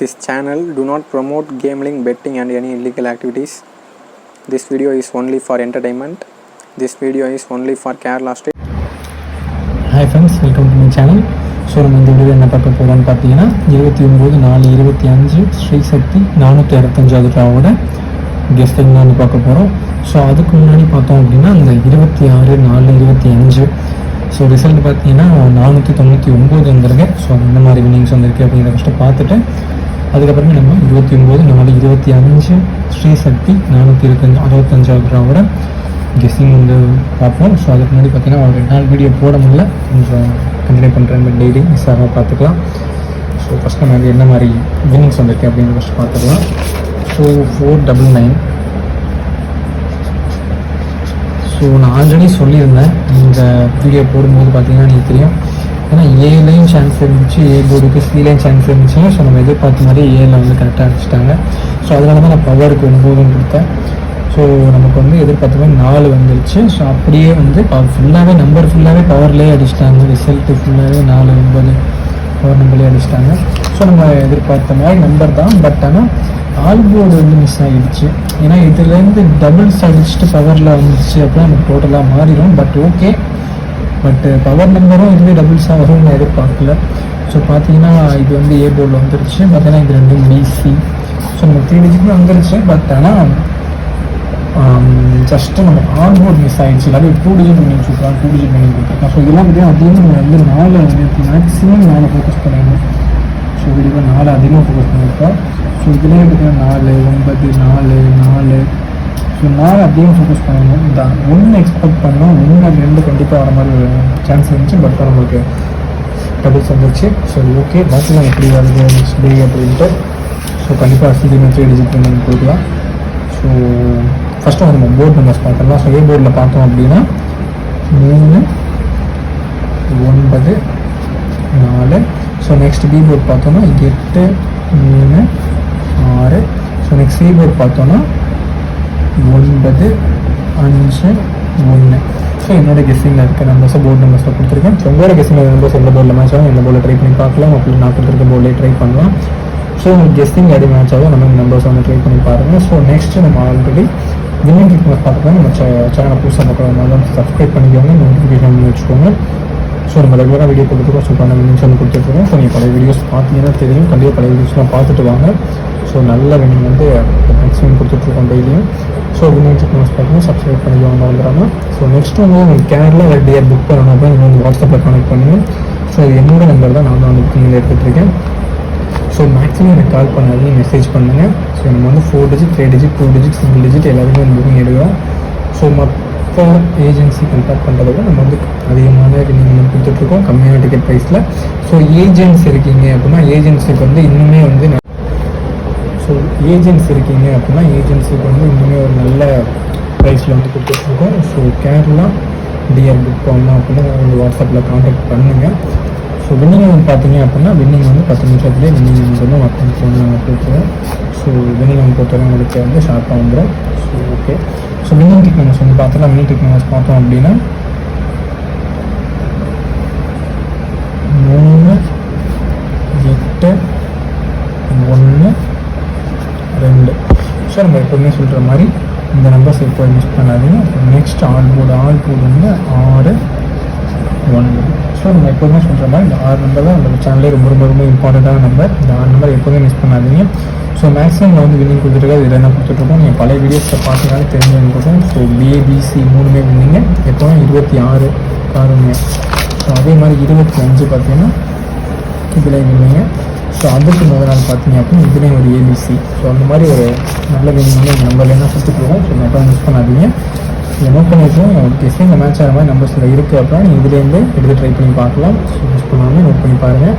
This channel do not promote gambling, betting and any illegal activities. This video is only for entertainment. This video is only for Kerala State. Hi friends welcome to my channel so நம்ம இந்த video என்ன பார்க்க போகிறோம்னு பார்த்தீங்கன்னா இருபத்தி ஒம்பது நாலு இருபத்தி அஞ்சு ஸ்ரீ சக்தி நானூற்றி அறுபத்தஞ்சாவது ட்ராவோட கெஸ்ட் தான் வந்து பார்க்க போகிறோம் ஸோ அதுக்கு முன்னாடி பார்த்தோம் அப்படின்னா இந்த இருபத்தி ஆறு நாலு இருபத்தி அஞ்சு ஸோ ரிசல்ட் பார்த்தீங்கன்னா நானூற்றி தொண்ணூற்றி ஒம்பது வந்திருக்கு ஸோ அந்த என்ன மாதிரி வினிங்ஸ் வந்திருக்கு அப்படிங்கிறத ஃபஸ்ட்டு பார்த்துட்டு அதுக்கப்புறமே நம்ம இருபத்தி ஒம்பது நாலு இருபத்தி அஞ்சு ஸ்ரீ சக்தி நானூற்றி இருபத்தஞ்சு அறுபத்தஞ்சாவது ரூபாவோட கெஸ்ஸிங் வந்து பார்ப்போம். ஸோ அதுக்கு முன்னாடி பார்த்தீங்கன்னா ஒரு ரெண்டு நாள் வீடியோ போட முடியல. கொஞ்சம் கண்டினியூ பண்ணுறேன் பட் டெய்லி மிஸ் ஆகாமல் பார்த்துக்கலாம். ஸோ ஃபஸ்ட் நம்ம என்ன மாதிரி வின்னிங்ஸ் வந்திருக்கு அப்படின்னு ஃபஸ்ட் பார்த்துக்கலாம். So four double nine so நான் ஆல்ரெடி சொல்லியிருந்தேன். இந்த வீடியோ போடும்போது பார்த்தீங்கன்னா எனக்கு தெரியும். ஏன்னா ஏலையும் சான்ஸ் இருந்துச்சு ஏ போர்டுக்கு சிலையும் சான்ஸ் இருந்துச்சு ஸோ நம்ம எதிர்பார்த்த மாதிரி ஏல வந்து கரெக்டாக அடிச்சிட்டாங்க. ஸோ அதனால தான் நான் பவருக்கு ஒன்பதுன்னு கொடுத்தேன். ஸோ நமக்கு வந்து எதிர்பார்த்த மாதிரி நாலு வந்துருச்சு. ஸோ அப்படியே வந்து ஃபுல்லாகவே நம்பர் ஃபுல்லாகவே பவர்லேயே அடிச்சிட்டாங்க. ரிசல்ட்டு ஃபுல்லாகவே நாலு ஒன்பது பவர் நம்பர்லேயே அடிச்சிட்டாங்க. ஸோ நம்ம எதிர்பார்த்த மாதிரி நம்பர் தான். பட் ஆனால் ஆல் போர்டு வந்து மிஸ் ஆகிடுச்சு ஏன்னா இதுலேருந்து டபுள்ஸ் அடிச்சுட்டு பவரில் வந்துச்சு அப்படின்னா நமக்கு டோட்டலாக மாறிடும் பட் ஓகே பட் பவர் நம்பரும் இதுவே டபுள்ஸாக வரும்னு நான் எதிர்பார்க்கல. ஸோ பார்த்தீங்கன்னா இது வந்து ஏ போர்டில் வந்துருச்சு. பார்த்தீங்கன்னா இது ரெண்டும் பிசி ஸோ நம்ம த்ரீ டிஜிட்டும் வந்துருச்சு. பட் ஆனால் ஜஸ்ட்டு நம்ம ஆன் போர்ட் மிஸ் ஆகிடுச்சு எல்லாமே டூ டிஜிட் பண்ணி வச்சுருக்கலாம் டூ டிஜிட் பண்ணி கொடுத்துருக்கோம் ஸோ இதெல்லாம் பார்த்தீங்கன்னா அதிகமாக நம்ம வந்து நாலு வந்து மேக்ஸிமம் நாலு ஃபோக்கஸ் பண்ணிடணும் ஸோ இதுக்கு நாலு அதிகமாக ஃபோக்கஸ் பண்ணியிருக்கோம் ஸோ இதுலேயே பார்த்தீங்கன்னா நாலு ஒன்பது நாலு நாலு ஸோ நான் அதிகமாக ஃபோக்கஸ் பண்ணணும். தான் ஒன்று எக்ஸ்பெக்ட் பண்ணோம் ஒன்று ரெண்டு கண்டிப்பாக வர மாதிரி ஒரு சான்ஸ் இருந்துச்சு. பட் நம்மளுக்கு டபுள்ஸ் வந்துச்சு ஸோ ஓகே பார்த்துக்கலாம் எப்படி வருது நெக்ஸ்ட் டே அப்படின்ட்டு. ஸோ கண்டிப்பாக சீக்கிரமாக த்ரீ டிஜிட் பண்ணி கொடுக்கலாம். ஸோ ஃபஸ்ட்டு நம்ம போர்ட் நம்பர்ஸ் பார்த்துடலாம் ஸோ ஏ போர்டில் பார்த்தோம் அப்படின்னா மூணு ஒன்பது நாலு. ஸோ நெக்ஸ்ட் பி போர்ட் பார்த்தோன்னா எட்டு மூணு ஆறு. ஸோ நெக்ஸ்ட் சி போர்ட் பார்த்தோன்னா ஒன்பது அஞ்சு ஒன்று ஸோ என்னோட கெஸ்ஸிங்கில் இருக்க நம்பர்ஸை போர்டு நம்பர்ஸில் கொடுத்துருக்கேன். ஸோ உங்களோட கெஸ்ஸிங்கில் நம்பர்ஸ் எந்த போர்டில் மேட்ச் ஆகும்? எந்த போர்டில் ட்ரை பண்ணி பார்க்கலாம். அப்படி நான் கொடுத்துருக்க போர்டில் ட்ரை பண்ணலாம். ஸோ உங்களுக்கு கெஸ்ஸிங் எது மேட்ச் ஆகும் நம்ம நம்பர்ஸ் வந்து ட்ரை பண்ணி பாருங்கள் ஸோ நெக்ஸ்ட் நம்ம ஆல்ரெடி வின்னிங் கிக்னஸ் பார்க்கலாம் நம்ம சேனலை புதுசாக பார்க்குறவங்க வந்து சப்ஸ்கிரைப் பண்ணிக்கோங்க. நோட்டிஃபிகேஷன் பண்ணி வச்சுக்கோங்க. ஸோ நம்ம ரெகுலராக வீடியோ கொடுத்துருக்கோம் ஸோ பண்ண வின்னிங் வந்து கொடுத்துருக்கோம் ஸோ நீங்கள் பழைய வீடியோஸ் பார்த்தீங்கன்னா தெரியும். கண்டிப்பாக பழைய வீடியோஸ்லாம் பார்த்துட்டு வாங்க. ஸோ நல்ல வின்னிங் வந்து மேக்ஸிமம் கொடுத்துட்ருக்கோம் டெய்லியும். ஸோ வின்னிங் கிக்னஸ் பார்க்கணும். சப்ஸ்கிரைப் பண்ணிக்கோங்க மறந்துடாமல் ஸோ நெக்ஸ்ட் வந்து உங்களுக்கு கேரளா டியர் புக் பண்ணணும் அப்படின்னா நீங்கள் வந்து வாட்ஸ்அப்பில் கனெக்ட் பண்ணுங்கள் ஸோ என்னோட நம்பர் தான். நான் தான் வந்து புக்கிங்கில் ஸோ மேக்ஸிமம் எனக்கு கால் பண்ணாதீங்க. மெசேஜ் பண்ணுங்கள் ஸோ நம்ம வந்து four digit three digit two digit single digit எல்லாருமே வந்து புக்கிங் எடுக்கிறோம் ஸோ மற்ற ஏஜென்சி கம்பேர் பண்ணுறத விட நம்ம வந்து அதிகமான நீங்கள் வந்து கொடுத்துட்ருக்கோம் கம்மியான டிக்கெட் ப்ரைஸில் ஸோ ஏஜென்ட்ஸ் இருக்கீங்க அப்படின்னா ஏஜென்ட்ஸுக்கு வந்து இன்னுமே வந்து ஏஜென்ட்ஸ் இருக்கீங்க அப்படின்னா ஏஜென்ட்ஸுக்கு வந்து இன்னுமே ஒரு நல்ல ப்ரைஸில் வந்து கொடுத்துருக்கோம் ஸோ கேரளா டிஆர் புக் பண்ணலாம் அப்படின்னா வந்து வாட்ஸ்அப்பில் காண்டாக்ட் பண்ணுங்கள் ஸோ வின்னிங் வந்து பார்த்தீங்க அப்படின்னா வின்னிங் வந்து பத்து நிமிஷத்துலேயே வின்னிங் வந்து வந்து மற்ற நாங்கள் கொடுத்துருவோம் ஸோ வின்னிங் வந்து பொறுத்தவரை உங்களுக்கு வந்து ஷார்ப்பாக வந்துடும் so okay so winning technology வந்து பார்த்தோம்னா வின்னிங் டெக்னாலஜி பார்த்தோம் அப்படின்னா மூணு எட்டு ஒன்று ரெண்டு ஸோ நம்ம எப்போதுமே சொல்கிற மாதிரி இந்த நம்பர்ஸ் எப்போ மிஸ் பண்ணாதீங்க. Next all board all board வந்து ஆறு ஒன்பது ஸோ நம்ம எப்போதுமே சொல்கிற மாதிரி இந்த ஆறு நம்பர் தான் நம்ம சேனலே ரொம்ப ரொம்ப ரொம்ப இம்பார்ட்டண்ட்டான நம்பர் இந்த ஆறு நம்பர் எப்போதுமே மிஸ் பண்ணாதீங்க. ஸோ மேக்ஸிமம் நான் வந்து வின்னிங் கொடுத்துருக்காது இதில் என்ன கொடுத்துட்ருக்கோம் நீங்கள் பழைய வீடியோஸில் பார்த்தீங்கன்னா தெரிஞ்சுருக்கும். ஸோ பிஏபிசி மூணுமே வின்னிங்க எப்போவும் இருபத்தி ஆறு காரணம் ஸோ அதே மாதிரி இருபத்தி அஞ்சு பார்த்தீங்கன்னா இதில் வின்னிங்க ஸோ அதுக்கு முதல் நாள் பார்த்தீங்க அப்படின்னா இதுலேயும் ஒரு ஏபிசி ஸோ அந்த மாதிரி ஒரு நல்ல வின்னிங் வந்து எங்கள் நம்பர்லாம் கொடுத்துட்ருக்கோம் ஸோ எப்போ மிஸ் பண்ணாதீங்க. இதை நோட் பண்ணியிருக்கோம் கெஸ்டிங் இந்த மேட்ச் ஆகிற மாதிரி நம்பர்ஸில் இருக்குது அப்படின்னா நீங்கள் இதுலேருந்து எடுத்து ட்ரை பண்ணி பார்க்கலாம். ஸோ மிஸ் பண்ணாமல் நோட் பண்ணி பாருங்கள்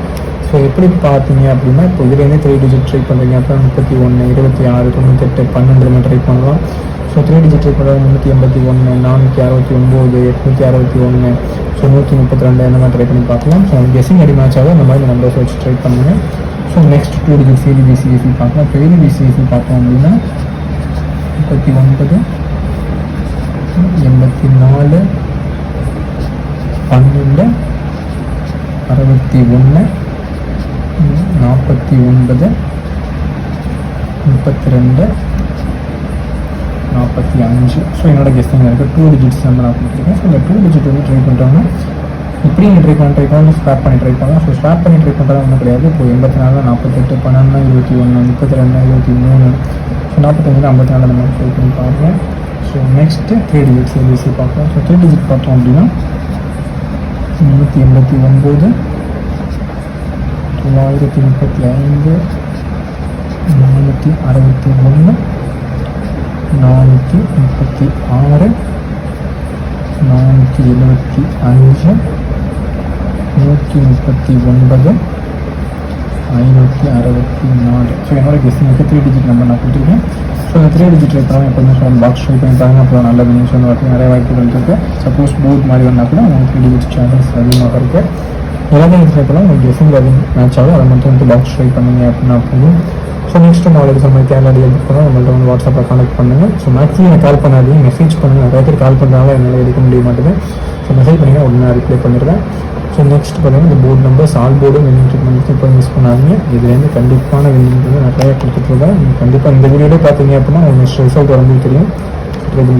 ஸோ எப்படி பார்த்தீங்க அப்படின்னா இப்போ இதுலேருந்து த்ரீ டிஜிட் ட்ரை பண்ணுறீங்க அப்புறம் முப்பத்தி ஒன்று இருபத்தி ஆறு தொண்ணூத்தெட்டு பன்னெண்டு மாதிரி ட்ரை பண்ணலாம். ஸோ த்ரீ டிஜிட் ட்ரை பண்ணுறது முந்நூற்றி எண்பத்தி ஒன்று நானூற்றி அறுபத்தி ஒம்பது எட்நூற்றி அறுபத்தி ஒன்று ஸோ நூற்றி முப்பத்தி ரெண்டு அந்த மாதிரி ட்ரை பண்ணி பார்க்கலாம். ஸோ கெஸிங் அடி மேட்ச் ஆகும் அந்த மாதிரி நம்பர்ஸ் வச்சு ட்ரை பண்ணுங்கள் ஸோ நெக்ஸ்ட் டூ டிஜிட் சிடிபிசிஎஸ்சி பார்க்கலாம் இப்போ ஏடிபிசிஎஸ்சி பார்த்தோம் அப்படின்னா முப்பத்தி ஒன்பது எண்பத்தி நாலு பன்னெண்டு அறுபத்தி ஒன்று நாற்பத்தி ஒன்பது முப்பத்தி ரெண்டு நாற்பத்தி அஞ்சு. ஸோ என்னோட கெஸ்டிங் இருக்குது டூ டிஜிட்ஸ் நம்பர் நான் கொடுத்துருக்கேன். ஸோ இந்த டூ டிஜிட் வந்து ட்ரை பண்ணுறோம்னா இப்படி நீங்கள் ட்ரை பண்ண ட்ரை பண்ணலாம் ஸ்வாப் பண்ணி ட்ரை பண்ணலாம். ஸோ ஸ்வாப் பண்ணி ட்ரை பண்ணுறது ஒன்றும் கிடையாது. இப்போ எண்பத்தி நாலு நாற்பத்தெட்டு பன்னெண்டு இருபத்தி ஒன்று முப்பத்தி ரெண்டு இருபத்தி மூணு ஸோ நாற்பத்தஞ்சு ஐம்பத்தி நாலு நம்ம ட்ரை பண்ணி பாருங்கள் so next three digit ABC பார்க்கலாம். ஸோ த்ரீ டிஜிட் பார்த்தோம் அப்படின்னா முந்நூற்றி எண்பத்தி ஒம்பது தொள்ளாயிரத்தி முப்பத்தி ஐந்து நானூற்றி அறுபத்தி ஒன்று நானூற்றி முப்பத்தி ஆறு நானூற்றி எழுபத்தி அஞ்சு நூற்றி முப்பத்தி ஒன்பது. ஐநூற்றி அறுபத்தி நாலு. ஸோ என்னோட எனக்கு த்ரீ டிஜிட் நம்பர் நான் கொடுத்துருக்கேன். ஸோ அந்த த்ரீ டிஜிட் ட்ரை பண்ணால் எப்போதுமே சொல்ல பாக்ஸ் ட்ரை பண்ணி பாருங்க. அப்புறம் நல்ல வினிங்ஸ் வந்து வரதுக்கு நிறைய வாய்ப்புகள் இருக்குது சப்போஸ் போர்ட் மாதிரி வந்தால் கூட உங்களுக்கு த்ரீ டிஜிட் சான்சஸ் அதிகமாக இருக்குது எல்லாமே ட்ரை பண்ணலாம் உங்களுக்கு கெஸ்டிங் அது மேட்ச் ஆகும். அதை மட்டும் வந்து பாக்ஸ் ட்ரை பண்ணுங்க அப்படின்னா போதும். ஸோ நெக்ஸ்ட் நாலேஜ் நம்ம கேரளா எடுத்து போனால் நம்மள்ட்ட வந்து வாட்ஸ்அப்பில் கான்டக்ட் பண்ணுங்கள் ஸோ மேக்ஸிமம் கால் பண்ணாதீங்க. மெசேஜ் பண்ணுங்கள் நிறைய பேர் கால் பண்ணுறாங்க என்னால் எடுக்க முடிய மாட்டேங்குது. ஸோ மெசேஜ் பண்ணிங்கன்னா உடனே ரிப்ளை பண்ணிடுறேன். ஸோ நெக்ஸ்ட் பார்த்தீங்கன்னா இந்த போர்டு நம்பர்ஸ் ஆல் போர்டும் வின்னிங் ட்ரீட்மெண்ட் இப்போ மிஸ் பண்ணாதீங்க. இதுலேருந்து கண்டிப்பான வின்னிங் வந்து நிறையா கொடுத்துட்ருக்கேன் நீங்கள் கண்டிப்பாக இந்த வீடியோலே பார்த்தீங்க அப்படின்னா உங்களுக்கு ரிசல்ட் வந்து தெரியும்.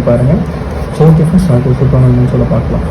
பாருங்கள் ஸோ ஓகே ஃப்ரெண்ட்ஸ் நான் சொல்ல பார்க்கலாம்.